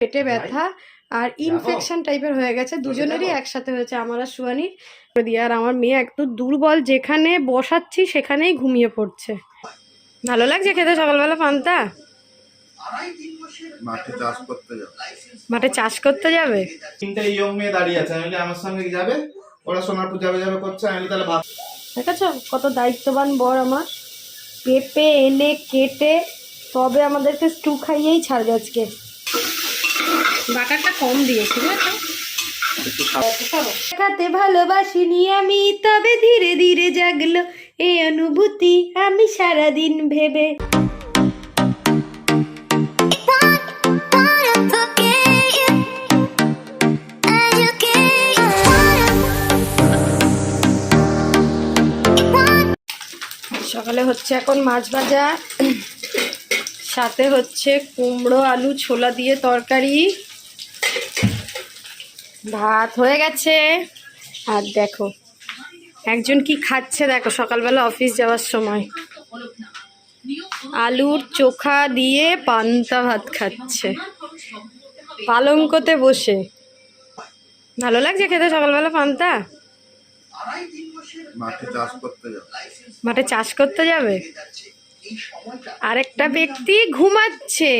পেটে ব্যথা আর ইনফেকশন টাইপের হয়ে গেছে। দুজনেরই একসাথে হয়েছে আমার আর সুয়ানির দিয়ে আর আমার মেয়ে একটু দুর্বল যেখানে বসাচ্ছি সেখানেই ঘুমিয়ে পড়ছে। ভালো লাগছে খেতে সকালবেলা পান্তা? মাঠে চাষ করতে যাও মাঠে চাষ করতে যাবে? তিনটে ইয়ং মেয়ে দাঁড়িয়ে আছে আমি আমার সঙ্গে যাবে? ওরা সোনারপুর যাবে যাবে করছে আমি তাহলে ভাব দেখেছ? কত দায়িত্ববান বর আমার। পেঁপে এনে কেটে তবে আমাদেরকে স্টু খাইয়েই ছাড়বে আজকে। বাটারটা কম দিয়েছি বুঝেছ? ভালোবাসি নি আমি তবে ধীরে ধীরে জাগলো এই অনুভূতি আমি সারাদিন ভেবে। সকালে হচ্ছে এখন মাছ ভাজা। সাথে হচ্ছে কুমড়ো আলু ছোলা দিয়ে তরকারি। ভাত হয়ে গেছে। আর দেখো একজন কি খাচ্ছে দেখো সকালবেলা অফিস যাওয়ার সময়। আলুর চোখা দিয়ে পান্তা ভাত খাচ্ছে। পালঙ্কতে বসে। ভালো লাগছে খেতে সকালবেলা পান্তা? মাঠে চাষ করতে মাঠে চাষ করতে যাবে? আরেকটা ব্যক্তি ঘুমাচ্ছে।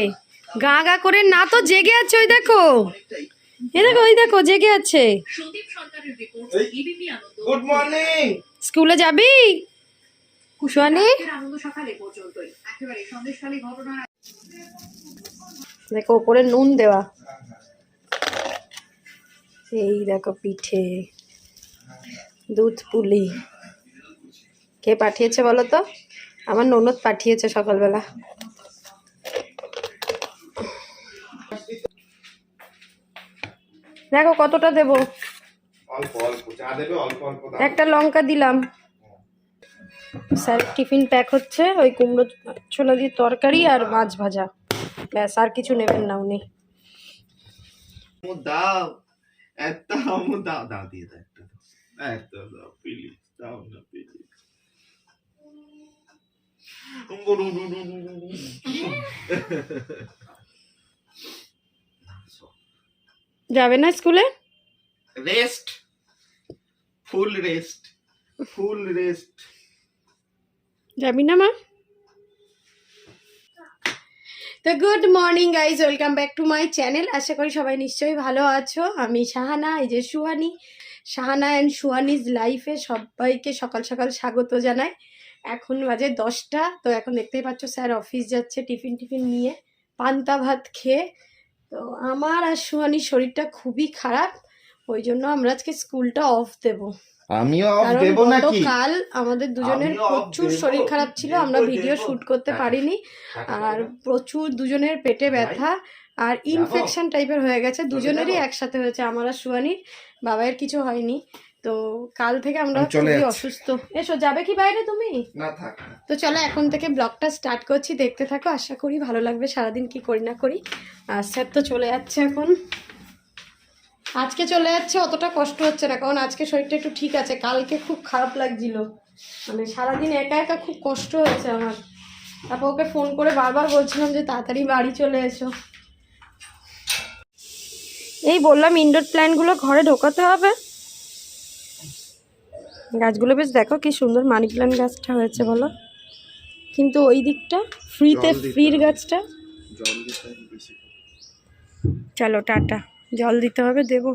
গা গা করে না তো জেগে আছে ওই দেখো। এই দেখো ওই দেখো জেগে আছে। গুড মর্নিং স্কুলে যাবি? কুশানি দেখো ওপরে নুন দেওয়া। এই দেখো পিঠে। দুধ পুলি। কে পাঠিয়েছে বলো তো? আমার ননদ পাঠিয়েছে সকালবেলা। দেখো কতটা দেবো। একটা লঙ্কা দিলাম। স্যার টিফিন প্যাক হচ্ছে ওই কুমড়ো ছোলা দিয়ে তরকারি আর মাছ ভাজা। ব্যাস আর কিছু নেবেন না উনি। দাও। একটা দাও দাও দিয়ে দাও একটা দাও। দাও প্লিজ দাও না প্লিজ যাবে না স্কুলে? Rest. Full rest. Full rest. যাবি না মা? তো good morning guys welcome back to my channel আশা করি সবাই নিশ্চয়ই ভালো আছো। আমি শাহানা এই যে সুহানি। শাহানা অ্যান্ড সুহানিজ লাইফে সবাইকে সকাল সকাল স্বাগত জানাই। এখন বাজে দশটা তো এখন দেখতেই পাচ্ছ স্যার অফিস যাচ্ছে টিফিন টিফিন নিয়ে পান্তা ভাত খেয়ে। তো আমার আর সুহানির শরীরটা খুবই খারাপ ওই জন্য আমরা আজকে স্কুলটা অফ দেবো। আমিও অফ কারণ দেব নাকি? গতকাল আমাদের দুজনের প্রচুর শরীর খারাপ ছিল আমরা ভিডিও শুট করতে হ্যাঁ। পারিনি আর প্রচুর দুজনের পেটে ব্যথা আর ইনফেকশন টাইপের হয়ে গেছে দুজনেরই একসাথে হয়েছে আমার আর সুয়ানির বাবাইয়ের কিছু হয়নি। তো কাল থেকে আমরা আমি খুবই অসুস্থ। এসো যাবে কি বাইরে তুমি? না থাক তো চলো এখন থেকে ব্লগটা স্টার্ট করছি। দেখতে থাকো আশা করি ভালো লাগবে। সারাদিন কি করি না করি। আর স্যার তো চলে যাচ্ছে এখন। আজকে চলে যাচ্ছে অতটা কষ্ট হচ্ছে না। কারণ আজকে শরীরটা একটু ঠিক আছে। কালকে খুব খারাপ লাগছিল। মানে সারাদিন একা একা খুব কষ্ট হয়েছে আমার। তারপর ওকে ফোন করে বারবার বলছিলাম যে তাড়াতাড়ি বাড়ি চলে এসো। এই বললাম ইনডোর প্ল্যান্টগুলো ঘরে ঢোকাতে হবে। গাছগুলো বেশ দেখো কি সুন্দর মানি প্ল্যান্ট গাছটা হয়েছে বলো। কিন্তু ওই দিকটা ফ্রিতে ফ্রির গাছটা? চলো টাটা জল দিতে হবে দেবো।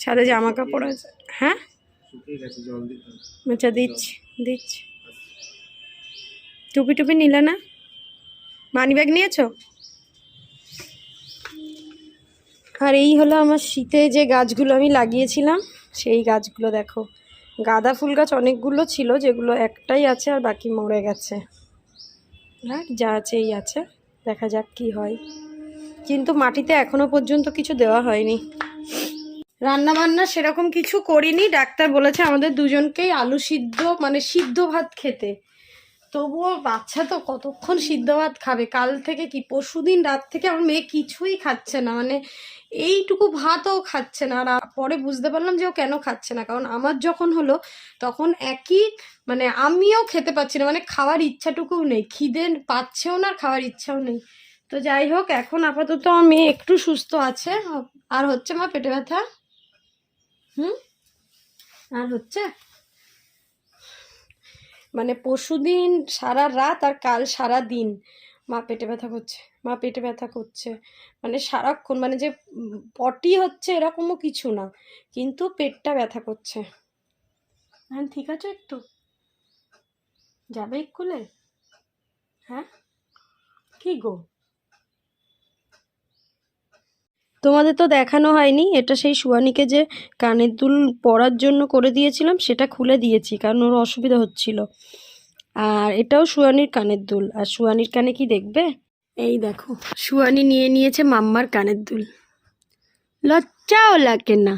ছাদে জামা কাপড় আছে। হ্যাঁ? আচ্ছা দিচ্ছি দিচ্ছি। টুপি টুপি নিলে না? মানি ব্যাগ নিয়েছো? আর এই হলো আমার শীতে যে গাছগুলো আমি লাগিয়েছিলাম সেই গাছগুলো দেখো। গাঁদা ফুল গাছ অনেকগুলো ছিল, যেগুলো একটাই আছে আর বাকি মরে গেছে। হ্যাঁ যা আছে এই আছে, দেখা যাক কি হয়। কিন্তু মাটিতে এখনও পর্যন্ত কিছু দেওয়া হয়নি। রান্না বান্না সেরকম কিছু করিনি, ডাক্তার বলেছে আমাদের দুজনকেই আলু সিদ্ধ মানে সিদ্ধ ভাত খেতে। তবুও বাচ্চা তো কতক্ষণ সিদ্ধ ভাত খাবে? কাল থেকে কি? পরশুদিন রাত থেকে আমার মেয়ে কিছুই খাচ্ছে না। মানে এইটুকু ভাতও খাচ্ছে না। আর পরে বুঝতে পারলাম যে ও কেন খাচ্ছে না। কারণ আমার যখন হলো, তখন একই মানে আমিও খেতে পাচ্ছি না। মানে খাওয়ার ইচ্ছাটুকুও নেই। খিদে পাচ্ছেও না খাওয়ার ইচ্ছাও নেই। তো যাই হোক, এখন আপাতত মেয়ে একটু সুস্থ আছে। আর হচ্ছে মা পেটে ব্যথা? হুম? আর হচ্ছে? মানে পরশুদিন সারা রাত আর কাল সারা দিন মা পেটে ব্যথা করছে, মা পেটে ব্যথা করছে। মানে সারাক্ষণ মানে যে পটি হচ্ছে এরকমও কিছু না, কিন্তু পেটটা ব্যথা করছে। হ্যাঁ ঠিক আছে একটু? যাবে স্কুলে? হ্যাঁ? কি গো? তোমাদের তো দেখানো হয়নি। এটা সেই সুয়ানিকে যে কানের দুল পরার জন্য করে দিয়েছিলাম, সেটা খুলে দিয়েছি, কারণ ওর অসুবিধা হচ্ছিল। আর এটাও সুয়ানির কানের দুল। আর সুয়ানির কানে কি দেখবে? এই দেখো সুয়ানি নিয়ে নিয়েছে মাম্মার কানের দুল। লজ্জাও লাগে না।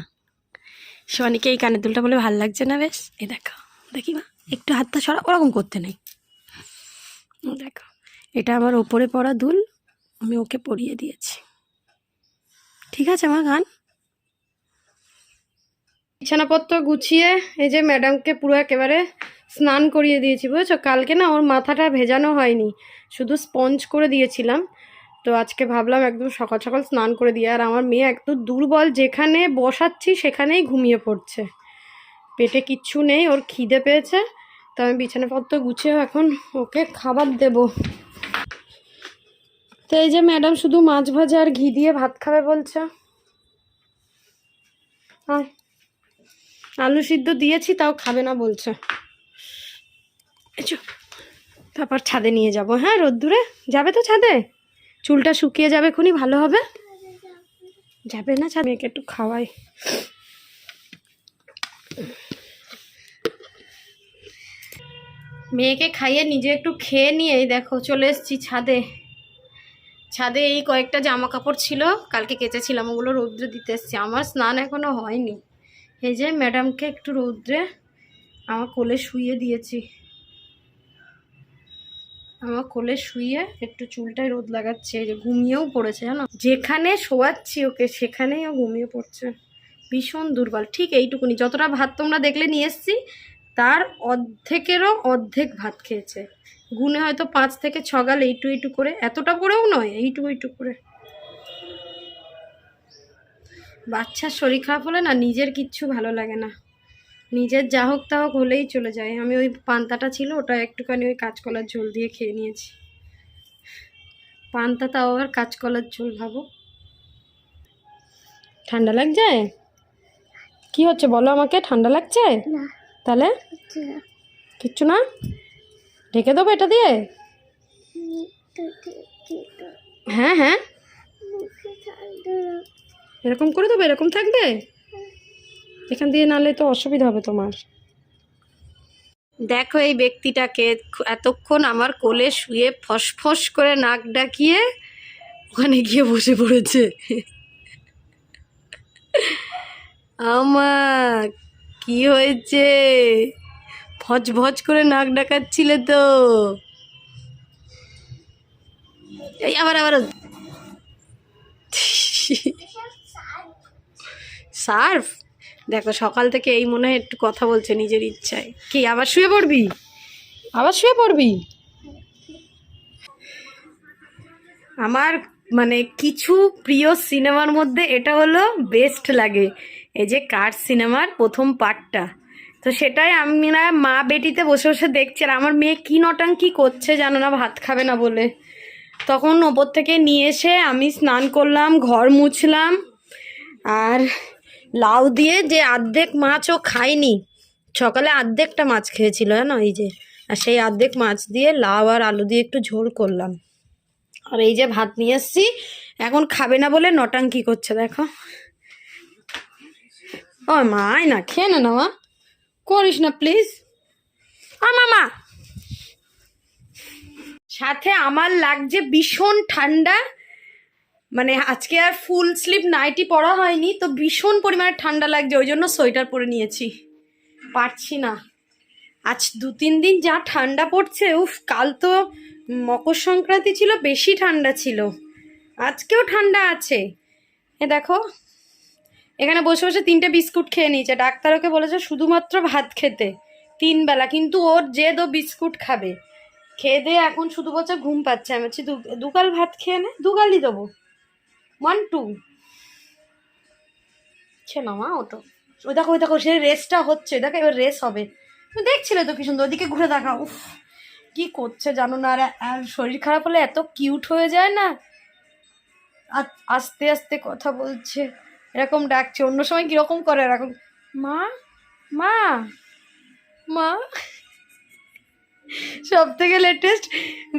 সুয়ানিকে এই কানের দুলটা বলে ভালো লাগছে না বেশ? এই দেখো, দেখি মা, একটু হাতটা সরা, ওরকম করতে নেই। দেখো, এটা আমার ওপরে পরা দুল, আমি ওকে পরিয়ে দিয়েছি। ঠিক আছে, মা, গান। বিছানাপত্র গুছিয়ে এই যে ম্যাডামকে পুরো একেবারে স্নান করিয়ে দিয়েছি, বুঝেছ? কালকে না ওর মাথাটা ভেজানো হয়নি, শুধু স্পঞ্জ করে দিয়েছিলাম। তো আজকে ভাবলাম একদম সকাল সকাল স্নান করে দিয়ে, আর আমার মেয়ে একদম দুর্বল, যেখানে বসাচ্ছি সেখানেই ঘুমিয়ে পড়ছে। পেটে কিচ্ছু নেই, ওর খিদে পেয়েছে, তো আমি বিছানাপত্র গুছিয়ে এখন ওকে খাবার দেবো। তো এই যে ম্যাডাম শুধু মাছ ভাজা আর ঘি দিয়ে ভাত খাবে বলছে। আলু সিদ্ধ দিয়েছি, তাও খাবে না বলছে। তারপর ছাদে নিয়ে যাব। হ্যাঁ রোদ্দুরে? যাবে তো ছাদে? চুলটা শুকিয়ে যাবে খুনি ভালো হবে? যাবে না ছাদে? মেয়েকে একটু খাওয়াই। মেয়েকে খাইয়ে নিজে একটু খেয়ে নিয়ে দেখো, চলে এসেছি ছাদে। ছাদে এই কয়েকটা জামা কাপড় ছিল, কালকে কেচেছিলাম, ওগুলো রৌদ্রে দিতে এসছি। আমার স্নান এখনও হয়নি। এই যে ম্যাডামকে একটু রৌদ্রে আমার কোলে শুয়ে দিয়েছি। আমার কোলে শুয়ে একটু চুলটায় রোদ লাগাচ্ছে যে ঘুমিয়েও পড়েছে, জানো? যেখানে শোয়াচ্ছি ওকে, সেখানেই ও ঘুমিয়ে পড়ছে। ভীষণ দুর্বল। ঠিক এইটুকুনি। যতটা ভাত তোমরা দেখলে নিয়ে এসছি, তার অর্ধেকেরও অর্ধেক ভাত খেয়েছে। গুনে হয়তো পাঁচ থেকে ছ গাল এইটু এইটু করে এতটা করেও নয় এইটু এইটু করে। বাচ্চার শরীর খারাপ হলে না নিজের কিচ্ছু ভালো লাগে না। নিজের যা হোক তা হোক হলেই চলে যায়। আমি ওই পান্তাটা ছিল ওটা একটুখানি ওই কাঁচকলার ঝোল দিয়ে খেয়ে নিয়েছি। পান্তা তাও আবার কাঁচকলার ঝোল ভাবো। ঠান্ডা লাগছে? কি হচ্ছে বলো আমাকে? ঠান্ডা লাগছে? তাহলে? কিচ্ছু না? ঢেকে দেবো এটা দিয়ে? হ্যাঁ হ্যাঁ। এরকম করে দেবো, এরকম থাকবে? এখান দিয়ে নালে তো অসুবিধা হবে তোমার। দেখো এই ব্যক্তিটাকে এতক্ষণ আমার কোলে শুয়ে ফসফস করে নাক ডাকিয়ে ওখানে গিয়ে বসে পড়েছে। আমার কি হয়েছে? ভজ ভজ করে নাক ডাকাচ্ছিলে তো। এই আবার আবার। সার্ফ? দেখো সকাল থেকে এই মনে হয় একটু কথা বলছে নিজের ইচ্ছায়। কি আবার শুয়ে পড়বি? আবার শুয়ে পড়বি? আমার মানে কিছু প্রিয় সিনেমার মধ্যে এটা হলো বেস্ট লাগে। এই যে কার সিনেমার প্রথম পার্টটা? তো সেটাই আমি না মা বেটিতে বসে বসে দেখছি আর আমার মেয়ে কী নটাঙ্কি করছে জানো না, ভাত খাবে না বলে। তখন ওপর থেকে নিয়ে এসে আমি স্নান করলাম, ঘর মুছলাম আর লাউ দিয়ে যে আর্ধেক মাছও খায়নি, সকালে আর্ধেকটা মাছ খেয়েছিল জানো এই যে, আর সেই আর্ধেক মাছ দিয়ে লাউ আর আলু দিয়ে একটু ঝোল করলাম। আর এই যে ভাত নিয়ে এসছি, এখন খাবে না বলে নটাঙ্কি করছে দেখো। ও মা না খেয়ে না মা। করিস না প্লিজ মামা। সাথে আমার লাগছে ভীষণ ঠান্ডা। মানে আজকে আর ফুল স্লিপ নাইটি পরা হয়নি, তো ভীষণ পরিমাণে ঠান্ডা লাগছে, ওই জন্য সোয়েটার পরে নিয়েছি। পারছি না। আজ দু, তিন দিন যা ঠান্ডা পড়ছে, উফ, কাল তো মকর সংক্রান্তি ছিল, বেশি ঠান্ডা ছিল। আজকেও ঠান্ডা আছে। এ দেখো এখানে বসে বসে তিনটে বিস্কুট খেয়ে নিয়েছে। ডাক্তার ওকে বলেছে শুধুমাত্র ভাত খেতে, তিন বেলা। কিন্তু ওর জেদ, ও বিস্কুট খাবে। খেয়ে দিয়ে এখন শুধু বলছে ঘুম পাচ্ছে। আমি বলছি, "দু- দুগাল ভাত খেয়ে নে দুগালই দেবো। ওয়ান টু সে না মা ওটো ওই দেখো ওই দেখো সে রেসটা হচ্ছে। দেখো, এবার রেস হবে। দেখছিলে তো কি সুন্দর? ওদিকে ঘুরে দেখা। উফ, কি করছে জানো না? আর শরীর খারাপ হলে এত কিউট হয়ে যায় না? আস্তে আস্তে কথা বলছে। এরকম ডাকছে অন্য সময় কীরকম করে? এরকম মা মা মা। সব থেকে লেটেস্ট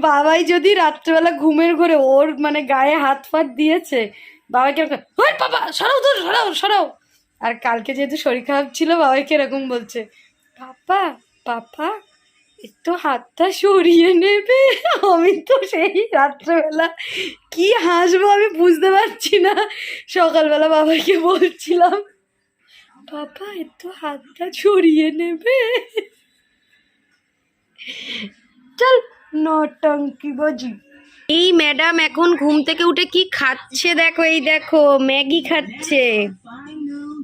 বাবাই যদি রাত্রেবেলা ঘুমের ঘরে ওর মানে গায়ে হাত ফাত দিয়েছে বাবাকে এরকম, বাবা সরাও তো সরাও সরাও। আর কালকে যেহেতু শরীর খারাপ ছিল বাবাকে এরকম বলছে পাপা পাপা একটু হাতটা সরিয়ে নেবে? আমি তো সেই রাত্রেবেলা কি হাসবো আমি বুঝতে পারছি না। সকালবেলা বাবাকে বলছিলাম, বাবা, একটু হাতটা সরিয়ে নেবে? চল নটঙ্কি বাজি এই ম্যাডাম এখন ঘুম থেকে উঠে কি খাচ্ছে দেখো, এই দেখো, ম্যাগি খাচ্ছে।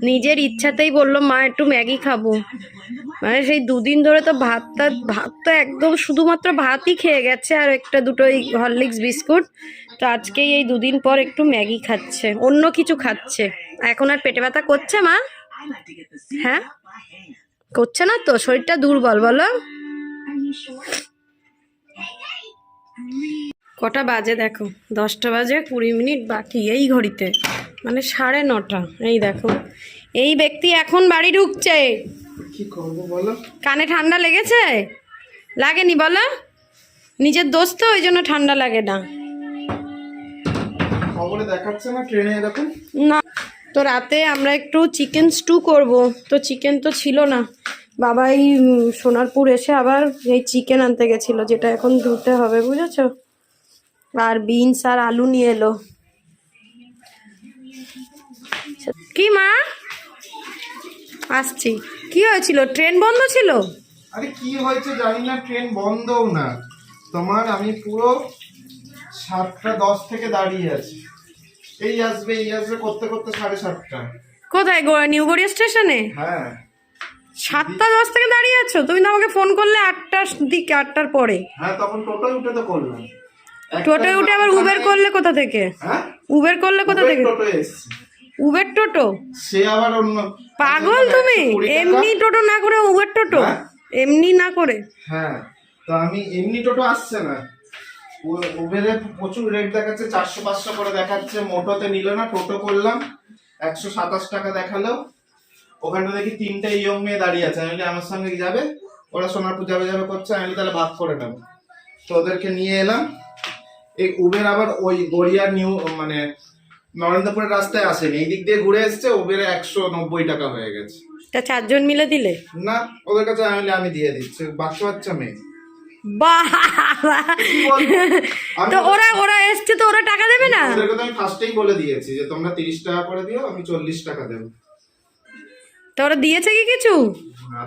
নিজের ইচ্ছাতেই বলল, মা, একটু ম্যাগি খাব। মানে সেই দুদিন ধরে তো ভাতটা, ভাত তো একদম শুধুমাত্র ভাতই খেয়ে গেছে, আর একটা দুটো এই হরলিক্স বিস্কুট। তো আজকেই এই দুদিন পর একটু ম্যাগি খাচ্ছে, অন্য কিছু খাচ্ছে। এখন আর পেটে ব্যথা করছে, মা? হ্যাঁ? করছে না তো? শরীরটা দুর্বল, বলো। কটা বাজে দেখো? দশটা বাজে কুড়ি মিনিট বাকি এই ঘড়িতে। মানে সাড়ে নটা। এই দেখো। এই ব্যক্তি এখন বাড়ি ঢুকছে। কি করব বলো? কানে ঠান্ডা লেগেছে? লাগেনি বলো? নিজের দোষ তো ওই জন্য ঠান্ডা লাগে না। খবরে দেখাচ্ছে না ট্রেনে এরকম? না। তো রাতে আমরা একটু চিকেন স্টু করব। তো চিকেন তো ছিল না। বাবাই সোনারপুর এসে আবার এই চিকেন আনতে গেছিল যেটা এখন ধুতে হবে বুঝেছ? আর বিনস আর আলু নিয়ে এলো। কি মা? আসছি। কি হয়েছিল? ট্রেন বন্ধ ছিল? আরে কি হয়েছে জানি না ট্রেন বন্ধও না। তোমার আমি পুরো সাতটা দশ থেকে দাঁড়িয়ে আছি। এই আসবে এই আসবে করতে করতে সাড়ে সাতটা। কোথায়? গো- নিউ গড়িয়া স্টেশনে? হ্যাঁ। সাতটা দশ থেকে দাঁড়িয়ে আছো? তুমি তো আমাকে ফোন করলে আটটার দিকে আটটার পরে। হ্যাঁ তখন টোটোয় উঠে তো করলাম। টোটোয় উঠে আবার উবের করলে কোথা থেকে? হ্যাঁ? উবের করলে কোথা থেকে? উবের টোটো? সে আবার অন্য পাগল তুমি! একশো এমনি টোটো না করে উবের টোটো? হ্যাঁ? এমনি না করে? হ্যাঁ। তো আমি এমনি টোটো আসছে না। উবেরে প্রচুর রেট দেখাচ্ছে চারশো পাঁচশো করে দেখাচ্ছে। মোটোতে নিল না টোটো করলাম। একশো সাতাশ টাকা দেখাল। ওখানে দেখি তিনটে ইয়ং মেয়ে দাঁড়িয়ে আছে। আমি আমার সঙ্গে যাবে? ওরা সোনারপুর যাবে যাবে করছে। আমি তাহলে ভাগ করে নেব। তো ওদেরকে নিয়ে এলাম। এই উবের আবার ওই গড়িয়া নিউ মানে নরেন্দ্রপুরের রাস্তায় আসেনি। এই দিক দিয়ে ঘুরে এসছে উবেরে একশো নব্বই টাকা হয়ে গেছে। তা চারজন মিলে দিলে? না ওদের কাছে আমি আমি দিয়ে দিচ্ছি বাচ্চা বাচ্চা মেয়ে। তো ওরা ওরা এসছে তো ওরা টাকা দেবে না? ওদেরকে তো আমি ফার্স্টেই বলে দিয়েছি যে তোমরা তিরিশ টাকা করে দিও আমি চল্লিশ টাকা দেবো। তো ওরা দিয়েছে কি কিছু?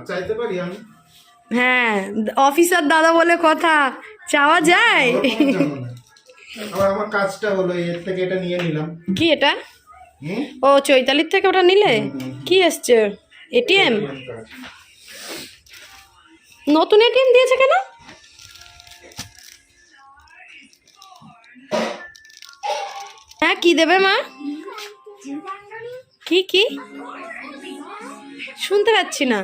চাইতে পারি আমি। হ্যাঁ অফিসার দাদা বলে কথা চাওয়া যায়। আবার আমার কাজটা হলো এর থেকে এটা নিয়ে নিলাম। কি এটা? ও চৈতালির থেকে ওটা নিলে? কি এসছে? এটিএম? নতুন এটিএম দিয়েছে কেন? হ্যাঁ কি দেবে মা? কি কি? শুনতে পাচ্ছি না।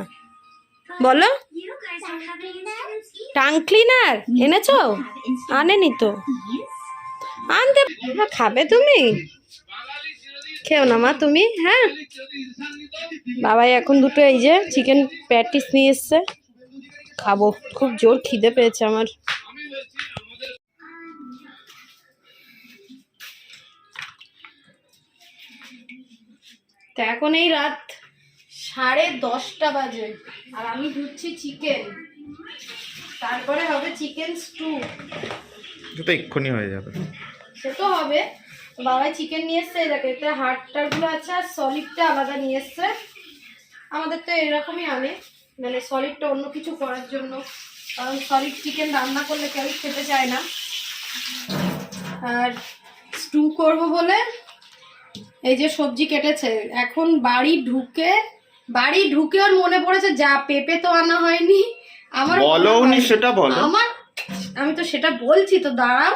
বলো। টাং ক্লিনার এনেছো? আনেনি তো। আনতে খাবে তুমি? খেও না মা, তুমি? হ্যাঁ? বাবাই এখন দুটো এই যে চিকেন প্যাটিস নিয়ে এসছে। খাব, খুব জোর খিদে পেয়েছে আমার। এখন এই রাত সাড়ে দশটা বাজে, আর আমি ধুচ্ছি চিকেন তারপরে হবে চিকেন স্টু তো এক্ষুনি হয়ে যাবে। সে তো হবে। বাবাই চিকেন নিয়ে এসছে দেখো এতে হাড়টাগুলো আছে আর সলিডটা আলাদা নিয়ে এসছে। আমাদের তো এরকমই আনে মানে সলিডটা অন্য কিছু করার জন্য। কারণ সলিড চিকেন রান্না করলে কেউ খেতে চায় না। আর স্টু করব বলে এই যে সবজি কেটেছে। এখন বাড়ি ঢুকে বাড়ি ঢুকে ওর মনে পড়েছে যা পেঁপে তো আনা হয়নি। আমার বলোনি সেটা বলো। আমার আমি তো সেটা বলছি তো দাঁড়াও।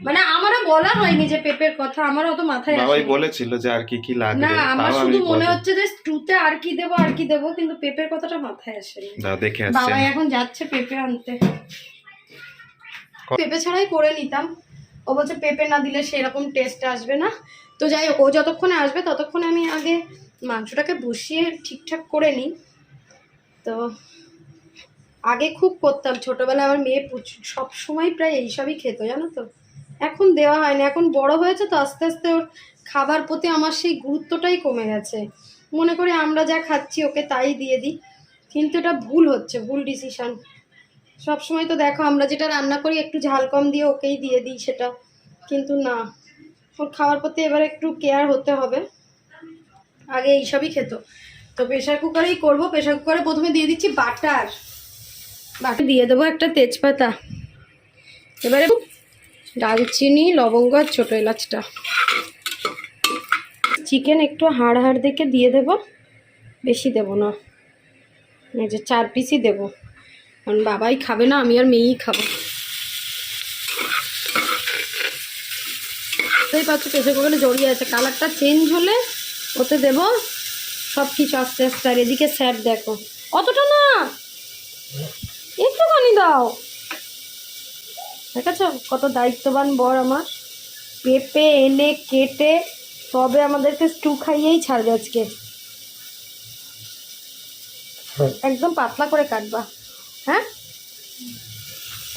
মানে আমারও বলা হয়নি যে পেঁপের কথা আমার অত মাথায় বাবাই। বলেছিল যে আর কি কি লাগবে না আমার শুধু মনে হচ্ছে যে স্টুতে আর কি দেবো আর কি দেবো কিন্তু পেঁপের কথাটা মাথায় আসেনি। দাও দেখে আসছি। বাবা এখন যাচ্ছে পেঁপে আনতে। পেঁপে ছাড়াই করে নিতাম। ও বলছে পেঁপে না দিলে সেরকম টেস্ট আসবে না। তো যাই হোক ও যতক্ষণে আসবে ততক্ষণে আমি আগে মাংসটাকে বসিয়ে ঠিকঠাক করে নিই। তো আগে খুব করতাম। ছোটবেলায় আমার মেয়ে সব সময় প্রায় এইসবই খেত জানো তো? এখন দেওয়া হয় না এখন বড় হয়েছে তো আস্তে আস্তে ওর খাবার প্রতি আমার সেই গুরুত্বটাই কমে গেছে। মনে করি আমরা যা খাচ্ছি ওকে তাই দিয়ে দিই। কিন্তু এটা ভুল হচ্ছে, ভুল ডিসিশান সব সময় তো দেখো আমরা যেটা রান্না করি একটু ঝাল কম দিয়ে ওকেই দিয়ে দিই সেটা। কিন্তু না, ওর খাওয়ার প্রতি এবার একটু কেয়ার হতে হবে। আগে এইসবই খেত। তো প্রেশার কুকারেই করব। প্রেশার কুকারে প্রথমে দিয়ে দিচ্ছি বাটার বাটার দিয়ে দেবো একটা তেজপাতা। এবারে দারচিনি, লবঙ্গ আর ছোটো এলাচটা। চিকেন একটু হাড় হাড় দেখে দিয়ে দেবো। বেশি দেবো না। এই যে চার পিসই দেবো। কারণ বাবাই খাবে না, আমি আর মেয়েই খাব। বুঝতেই পারছ প্রেশার কুকারে জড়িয়ে আছে। কালারটা চেঞ্জ হলে ওতে দেবো সব কিছু আস্তে আস্তে। আর এদিকে স্যার দেখো। অতটা না! একটুখানি দাও। দেখেছ? কত দায়িত্ববান বর আমার। পেঁপে এনে কেটে তবে আমাদেরকে স্টু খাইয়েই ছাড়বে আজকে। একদম পাতলা করে কাটবা। হ্যাঁ?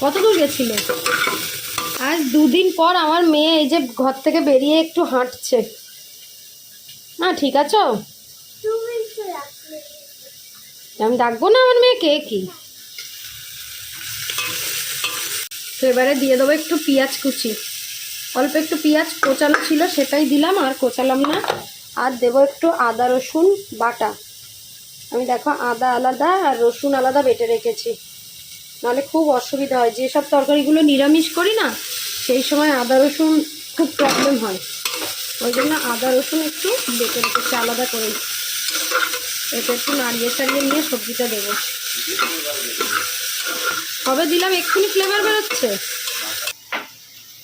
কত দূর গেছিল? আজ দুদিন পর আমার মেয়ে এই যে ঘর থেকে বেরিয়ে একটু হাঁটছে। না ঠিক আছো? আমি ডাকবো না আমার মেয়েকে? কি? তো এবারে দিয়ে দেবো একটু পেঁয়াজ কুচি। অল্প একটু পেঁয়াজ কোচানো ছিল সেটাই দিলাম, আর কোচালাম না। আর দেবো একটু আদা, রসুন, বাটা। আমি দেখো আদা আলাদা আর রসুন আলাদা বেটে রেখেছি। নাহলে খুব অসুবিধা হয়। যেসব তরকারিগুলো নিরামিষ করি না, সেই সময় আদা, রসুন খুব প্রবলেম হয়। ওই জন্য আদা, রসুন একটু বেটে রেখেছি, আলাদা করে এটা একটু নাড়িয়ে চাড়িয়ে নিয়ে সবজিটা দেবো। কবে দিলাম? এক্ষুনি ফ্লেভার বেরোচ্ছে।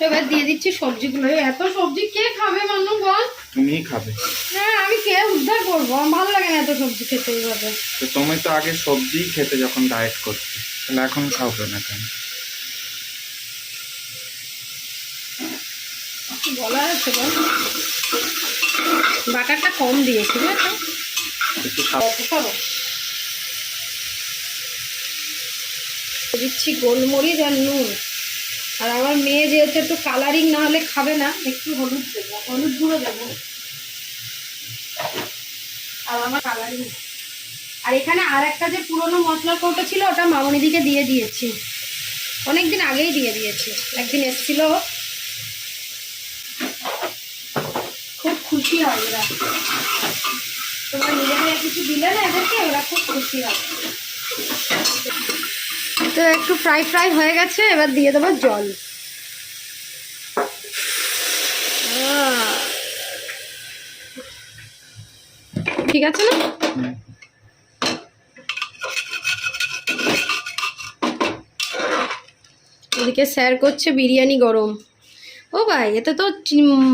এবার দিয়ে দিচ্ছি সবজিগুলো। এত সবজি কে খাবে মানু বল? তুমিই খাবে। হ্যাঁ আমি কে উদ্ধার করব? আমার ভালো লাগে না এত সবজি খেতে এইভাবে। তো তুমি তো আগে সবজি খেতে যখন ডায়েট করতে তাহলে এখন খাবে না কেন? বলা আছে বল? বাটারটা কম দিয়েছি বুঝেছ একটু খাব? দিচ্ছি, গোলমরিচ আর নুন। আর আমার মেয়ে যেহেতু একটু কালারিং না হলে খাবে না, একটু হলুদ দেবো, হলুদ গুঁড়ো দেবো। আর আমার কালারিং আর এখানে আর একটা যে পুরনো মশলার কৌটো ছিল, ওটা মামনিদিকে দিয়ে দিয়েছি। অনেক দিন আগেই দিয়ে দিয়েছি, একদিন এসেছিল। খুব খুশি হয় ওরা। তোমরা নিজেরা কিছু দিলে না এদেরকে, ওরা খুব খুশি হয়। তো একটু ফ্রাই ফ্রাই হয়ে গেছে, এবার দিয়ে দেবো জল। ঠিক আছে না? এদিকে স্যার করছে বিরিয়ানি গরম। ও ভাই, এতে তো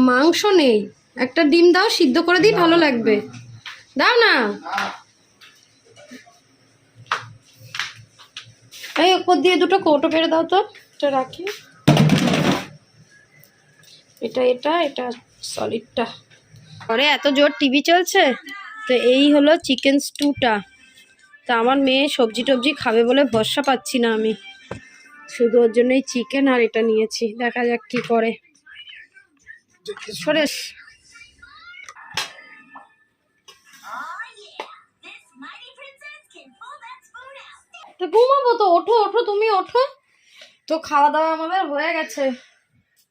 মাংস নেই। একটা ডিম দাও, সিদ্ধ করে দিই, ভালো লাগবে। দাও না। এই ওপর দিয়ে দুটো কৌটো পেরে দাও তো। এটা রাখি। এটা এটা এটা সলিডটা ঘরে এত জোর টিভি চলছে? তো এই হলো চিকেন স্টুটা তা আমার মেয়ে সবজি টবজি খাবে বলে ভরসা পাচ্ছি না আমি। শুধু ওর জন্যই চিকেন আর এটা নিয়েছি। দেখা যাক কি করে। সরে তো ঘুমাবো তো, ওঠো ওঠো, তুমি ওঠো। তো খাওয়া দাওয়া আমাদের হয়ে গেছে।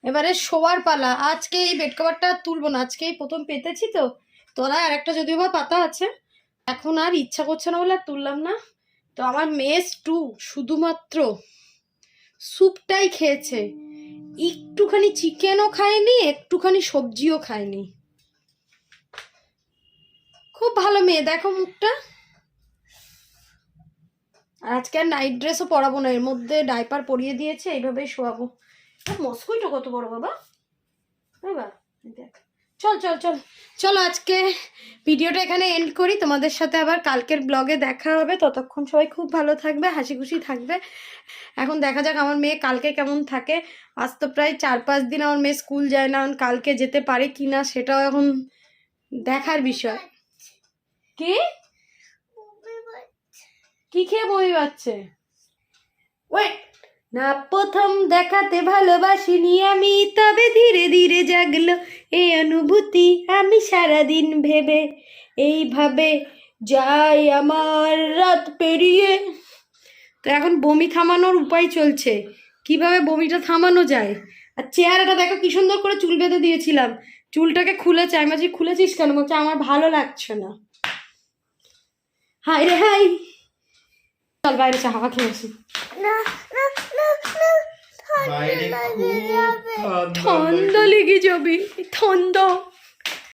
এবারে শোয়ার পালা। আজকে এই বেড কভারটা তুলবো না। আজকেই প্রথম পেতেছি তো। তলায় আর একটা যদিও বা পাতা আছে। এখন আর ইচ্ছা করছে না বলে তুললাম না। তো আমার মেস টু শুধুমাত্র স্যুপটাই খেয়েছে। একটুখানি চিকেনও খায়নি, একটুখানি সবজিও খায়নি। খুব ভালো মেয়ে। দেখো মুখটা। আর আজকে আর নাইট ড্রেসও পরাবো না এর মধ্যে ডাইপার পরিয়ে দিয়েছে এইভাবেই শোয়াবো। মস্কুইটা কত বড় বাবা? বাবা দেখ। চল চল চল। চলো আজকে ভিডিওটা এখানে এন্ড করি। তোমাদের সাথে আবার কালকের ব্লগে দেখা হবে। ততক্ষণ সবাই খুব ভালো থাকবে হাসি খুশি থাকবে। এখন দেখা যাক আমার মেয়ে কালকে কেমন থাকে। আজ তো প্রায় চার পাঁচ দিন আমার মেয়ে স্কুল যায় না কালকে যেতে পারে কি না সেটাও এখন দেখার বিষয়। কি? কি খেয়ে বমি পাচ্ছে? ওয়েট না প্রথম দেখাতে ভালোবাসিনি আমি, তবে ধীরে ধীরে জাগলো এই অনুভূতি আমি সারাদিন ভেবে। এইভাবে যাই আমার রাত পেরিয়ে। তো এখন বমি থামানোর উপায় চলছে। কীভাবে বমিটা থামানো যায়? আর চেহারাটা দেখো কি সুন্দর করে চুল বেঁধে দিয়েছিলাম। চুলটাকে খুলেছে, আমি খুলেছিস কেন? বলছে আমার ভালো লাগছে না। হাই রে হাই চল বাইরে চা হাওয়া খেয়ে আসি। ঠান্ডা লেগে যাবে ঠান্ডা।